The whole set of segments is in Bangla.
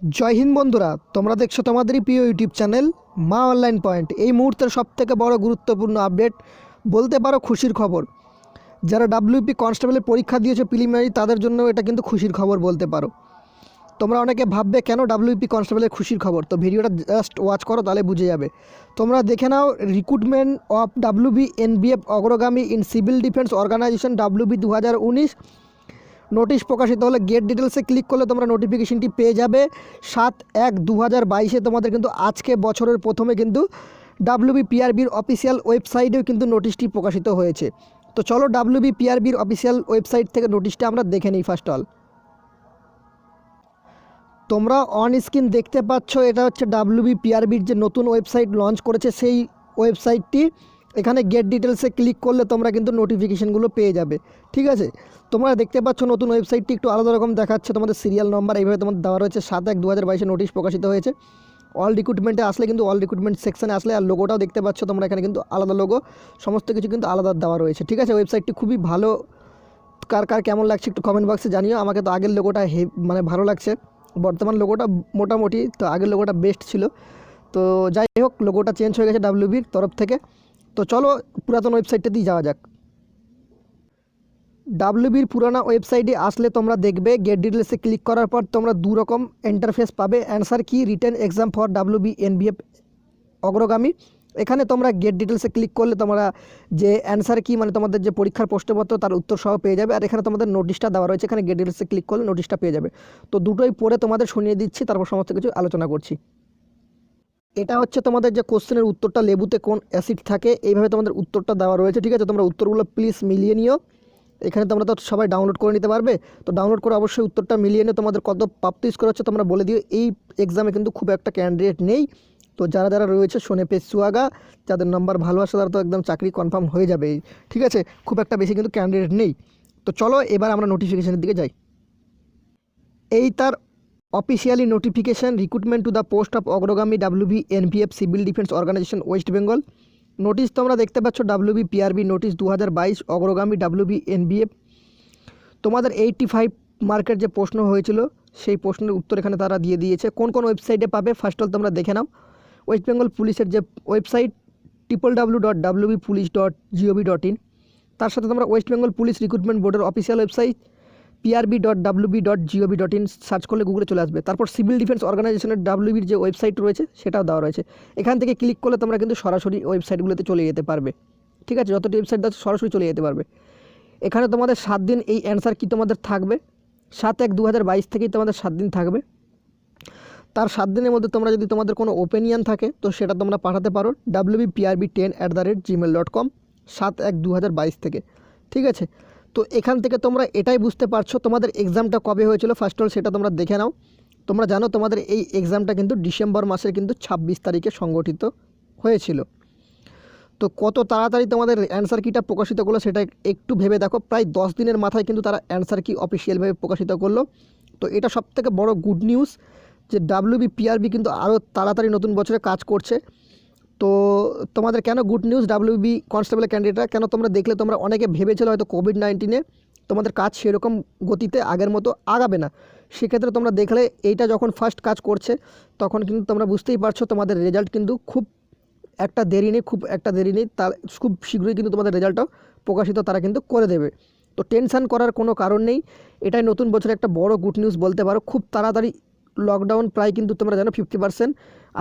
জয় হিন্দ বন্ধুরা, তোমরা দেখছ তোমাদেরই প্রিয় YouTube channel Maa online point. এই মুহূর্তের সবথেকে বড় গুরুত্বপূর্ণ আপডেট বলতে পারো খুশির খবর। যারা ডাব্লিউপি কনস্টেবলের পরীক্ষা দিয়েছে প্রিলিমিনারি তাদের জন্য এটা কিন্তু খুশির খবর বলতে পারো। তোমরা অনেকে ভাববে, কেন ডাব্লিউপি কনস্টেবলের খুশির খবর? তো ভিডিওটা জাস্ট ওয়াচ করো, তাহলে বুঝে যাবে। তোমরা দেখে নাও recruitment of WB NVF Agragami in civil defence organisation WB দু হাজার উনিশ নোটিশ প্রকাশিত হলে গেট ডিটেলসে ক্লিক করলে তোমরা নোটিফিকেশনটি পেয়ে যাবে। সাত এক দু হাজার বাইশে তোমাদের কিন্তু আজকে বছরের প্রথমে কিন্তু ডাব্লিউবি পিআরবির অফিসিয়াল ওয়েবসাইটেও কিন্তু নোটিশটি প্রকাশিত হয়েছে। তো চলো ডাব্লিউবি পিআরবির অফিসিয়াল ওয়েবসাইট থেকে নোটিশটা আমরা দেখে নিই ফার্স্ট অল তোমরা অন স্ক্রিন দেখতে পাচ্ছ এটা হচ্ছে ডাব্লিউবি পিআরবির যে নতুন ওয়েবসাইট লঞ্চ করেছে, সেই ওয়েবসাইটটি। এখানে গেট ডিটেলসে ক্লিক করলে তোমরা কিন্তু নোটিফিকেশানগুলো পেয়ে যাবে। ঠিক আছে? তোমরা দেখতে পাচ্ছ নতুন ওয়েবসাইটটি একটু আলাদা রকম দেখাচ্ছে। তোমাদের সিরিয়াল নম্বর এইভাবে তোমাদের দেওয়া রয়েছে সাত এক দু হাজার বাইশে নোটিশ প্রকাশিত হয়েছে। অল রিক্রুটমেন্টে আসলে কিন্তু অল রিক্রুটমেন্ট সেকশনে আসলে আর লোগোটাও দেখতে পাচ্ছ তোমরা। এখানে কিন্তু আলাদা লোগো সমস্ত কিছু কিন্তু আলাদা দেওয়া রয়েছে। ঠিক আছে? ওয়েবসাইটটি খুবই ভালো। কার কার কেমন লাগছে একটু কমেন্ট বক্সে জানিও। আমাকে তো আগের লোগোটা হে মানে ভালো লাগছে। বর্তমান লোগোটা মোটামুটি, তো আগের লোগোটা বেস্ট ছিল। তো যাই হোক লোগোটা চেঞ্জ হয়ে গেছে ডাব্লিউবির তরফ থেকে। তো চলো পুরাতন ওয়েবসাইটটাতেই যাওয়া যাক। ডাব্লিউবির পুরানো ওয়েবসাইটে আসলে তোমরা দেখবে গেট ডিটেলসে ক্লিক করার পর তোমরা দু রকম ইন্টারফেস পাবে অ্যান্সার কি written exam for WB NVF Agragami. এখানে তোমরা গেট ডিটেলসে ক্লিক করলে তোমরা যে অ্যান্সার কি মানে তোমাদের যে পরীক্ষার প্রশ্নপত্র, তার উত্তর সহ পেয়ে যাবে। আর এখানে তোমাদের নোটিশটা দেওয়া রয়েছে, এখানে গেট ডিটেলসে ক্লিক করলে নোটিশটা পেয়ে যাবে। তো দুটোই পরে তোমাদের শুনিয়ে দিচ্ছি, তারপর সমস্ত কিছু আলোচনা করছি। এটা হচ্ছে তোমাদের যে কোশ্চেনের উত্তরটা লেবুতে কোন অ্যাসিড থাকে, এইভাবে তোমাদের উত্তরটা দেওয়া রয়েছে, ঠিক আছে? তোমরা উত্তরগুলো প্লিজ মিলিয়ে নিও। এখানে তোমরা তো সবাই ডাউনলোড করে নিতে পারবে। তো ডাউনলোড করে অবশ্যই উত্তরটা মিলিয়ে নিয়ে তোমাদের কত প্রাপ্ত স্কোর হচ্ছে তোমরা বলে দিও। এই এক্সামে কিন্তু খুব একটা ক্যান্ডিডেট নেই। তো যারা যারা রয়েছে, শোনে পে সুয়াগা, যাদের নাম্বার ভালো আসে তারা তো একদম চাকরি কনফার্ম হয়ে যাবে। ঠিক আছে? খুব একটা বেশি কিন্তু ক্যান্ডিডেট নেই। তো চলো এবার আমরা নোটিফিকেশনের দিকে যাই। এই তার officially notification recruitment to the post of Agragami WB NVF civil defence organisation West Bengal notice তোমরা দেখতে পাচ্ছ ডাব্লিউবি পিআরবি নোটিশ দু হাজার বাইশ, অগ্রগামী ডাব্লিউবি এনবিএফ তোমাদের এইটটি ফাইভ মার্কের যে প্রশ্ন হয়েছিল, সেই প্রশ্নের উত্তর এখানে তারা দিয়ে দিয়েছে। কোন কোন ওয়েবসাইটে পাবে ফার্স্ট অল তোমরা দেখে নাও। ওয়েস্ট বেঙ্গল পুলিশের যে website triple W dot WB police dot GOV dot in তার সাথে তোমরা ওয়েস্ট বেঙ্গল পুলিশ রিক্রুটমেন্ট বোর্ডের official website PRB dot WB dot GOV dot in search করলে গুগলে চলে আসবে। তারপর সিভিল ডিফেন্স অর্গানাইজেশনের ডাব্লিউবির যে ওয়েবসাইট রয়েছে, সেটাও দেওয়া রয়েছে। এখান থেকে ক্লিক করলে তোমরা কিন্তু সরাসরি ওয়েবসাইটগুলোতে চলে যেতে পারবে। ঠিক আছে? যতটি ওয়েবসাইট আছে, সরাসরি চলে যেতে পারবে। এখানে তোমাদের সাত দিন এই অ্যান্সার কি তোমাদের থাকবে? সাত এক দু হাজার বাইশ থেকেই তোমাদের সাত দিন থাকবে। তার সাত দিনের মধ্যে তোমরা যদি তোমাদের কোনো ওপিনিয়ন থাকে, তো সেটা তোমরা পাঠাতে পারো WB PRB ten at the rate Gmail dot com সাত এক দু হাজার বাইশ থেকে। ঠিক আছে? তো এখান থেকে তোমরা এটাই বুঝতে পারছ তোমাদের এক্সামটা কবে হয়েছিল। ফার্স্ট অল সেটা তোমরা দেখে নাও। তোমরা জানো তোমাদের এই এক্সামটা কিন্তু ডিসেম্বর মাসের কিন্তু ছাব্বিশ তারিখে সংগঠিত হয়েছিল। তো কত তাড়াতাড়ি তোমাদের অ্যান্সার কিটা প্রকাশিত করল সেটা একটু ভেবে দেখো। প্রায় দশ দিনের মাথায় কিন্তু তারা অ্যান্সার কি অফিসিয়ালভাবে প্রকাশিত করল। তো এটা সবথেকে বড় গুড নিউজ যে ডাব্লিউবি পিআরবি কিন্তু আরও তাড়াতাড়ি নতুন বছরে কাজ করছে। তো তোমাদের কেন গুড নিউজ ডাব্লিউবি কনস্টেবলের ক্যান্ডিডেটরা কেন তোমরা দেখলে তোমরা অনেকে ভেবেছিল হয়তো কোভিড নাইন্টিনে তোমাদের কাজ সেরকম গতিতে আগের মতো আগাবে না। সেক্ষেত্রে তোমরা দেখলে এইটা যখন ফার্স্ট কাজ করছে, তখন কিন্তু তোমরা বুঝতেই পারছ তোমাদের রেজাল্ট কিন্তু খুব একটা দেরি নেই, খুব একটা দেরি নেই। তার খুব শীঘ্রই কিন্তু তোমাদের রেজাল্টটাও প্রকাশিত তারা কিন্তু করে দেবে। তো টেনশান করার কোনো কারণ নেই। এটাই নতুন বছরে একটা বড় গুড নিউজ বলতে পারো। খুব তাড়াতাড়ি লকডাউন প্রায় কিন্তু তোমরা জানো ফিফটি পার্সেন্ট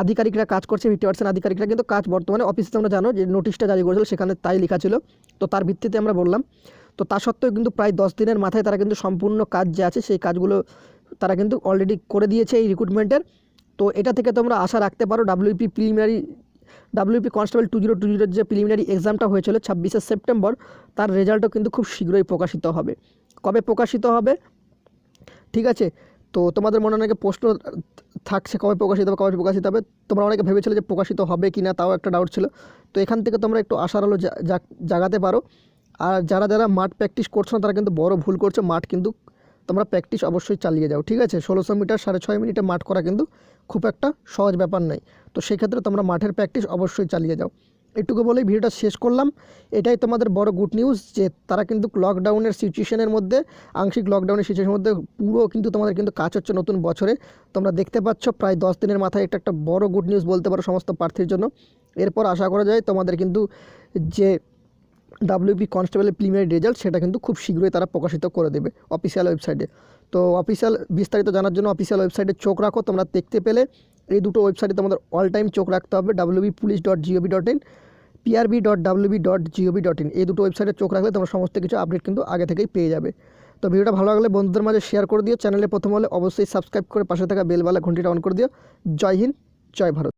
আধিকারিকরা কাজ করছে ফিফটি পার্সেন্ট আধিকারিকরা, কিন্তু কাজ বর্তমানে অফিসে তোমরা জানো যে নোটিশটা জারি করেছিল, সেখানে তাই লেখা ছিল। তো তার ভিত্তিতে আমরা বললাম। তো তা সত্ত্বেও কিন্তু প্রায় দশ দিনের মাথায় তারা কিন্তু সম্পূর্ণ কাজ যে আছে, সেই কাজগুলো তারা কিন্তু অলরেডি করে দিয়েছে এই রিক্রুটমেন্টের তো এটা থেকে তোমরা আশা রাখতে পারো WP preliminary WP constable two zero two জিরোর যে প্রিলিমিনারি এক্সামটা হয়েছিল ছাব্বিশে সেপ্টেম্বর, তার রেজাল্টও কিন্তু খুব শীঘ্রই প্রকাশিত হবে। কবে প্রকাশিত হবে? ঠিক আছে। তো তোমাদের মনে অনেকে প্রশ্ন থাকছে কবে প্রকাশিত হবে, কবে প্রকাশিত হবে? তোমরা অনেকে ভেবেছিলে যে প্রকাশিত হবে কি না তাও একটা ডাউট ছিল। তো এখান থেকে তোমরা একটু আশার আলো জাগাতে পারো। আর যারা যারা মাঠ প্র্যাকটিস করছ না, তারা কিন্তু বড় ভুল করছ। মাঠ কিন্তু তোমরা প্র্যাকটিস অবশ্যই চালিয়ে যাও, ঠিক আছে? ষোলোশো মিটার, সাড়ে ছয় মিনিটে মাঠ করা কিন্তু খুব একটা সহজ ব্যাপার নয়। তো সেক্ষেত্রে তোমরা মাঠের প্র্যাকটিস অবশ্যই চালিয়ে যাও। এটুকু বলেই ভিডিওটা শেষ করলাম। এটাই তোমাদের বড় গুড নিউজ যে তারা কিন্তু লকডাউনের সিচুয়েশনের মধ্যে, আংশিক লকডাউনের সিচুয়েশনের মধ্যে পুরো কিন্তু তোমাদের কিন্তু কাজ হচ্ছে নতুন বছরে। তোমরা দেখতে পাচ্ছ প্রায় দশ দিনের মাথায় এটা একটা বড় গুড নিউজ বলতে পারো সমস্ত প্রার্থীর জন্য। এরপর আশা করা যায় তোমাদের কিন্তু যে ডাব্লিউপি কনস্টেবলের প্রিমিয়ারি রেজাল্ট সেটা কিন্তু খুব শীঘ্রই তারা প্রকাশিত করে দেবে অফিসিয়াল ওয়েবসাইটে তো অফিসিয়াল বিস্তারিত জানার জন্য অফিসিয়াল ওয়েবসাইটে চোখ রাখো, তোমরা দেখতে পেলে এই দুটো ওয়েবসাইটে তোমাদের অল টাইম চোখ রাখতে হবে WB police dot GOV dot in PRB dot WB dot GOV dot in এই দুটো ওয়েবসাইটে চোখ রাখলে তোমরা সমস্ত কিছু আপডেট কিন্তু আগে থেকেই পেয়ে যাবে। তো ভিডিওটা ভালো লাগলে বন্ধুদের মাঝে শেয়ার করে দিও। চ্যানেলে প্রথম হলে অবশ্যই সাবস্ক্রাইব করে পাশে থাকা বেলবালা ঘন্টিটা অন করে দিও। জয় হিন্দ, জয় ভারত।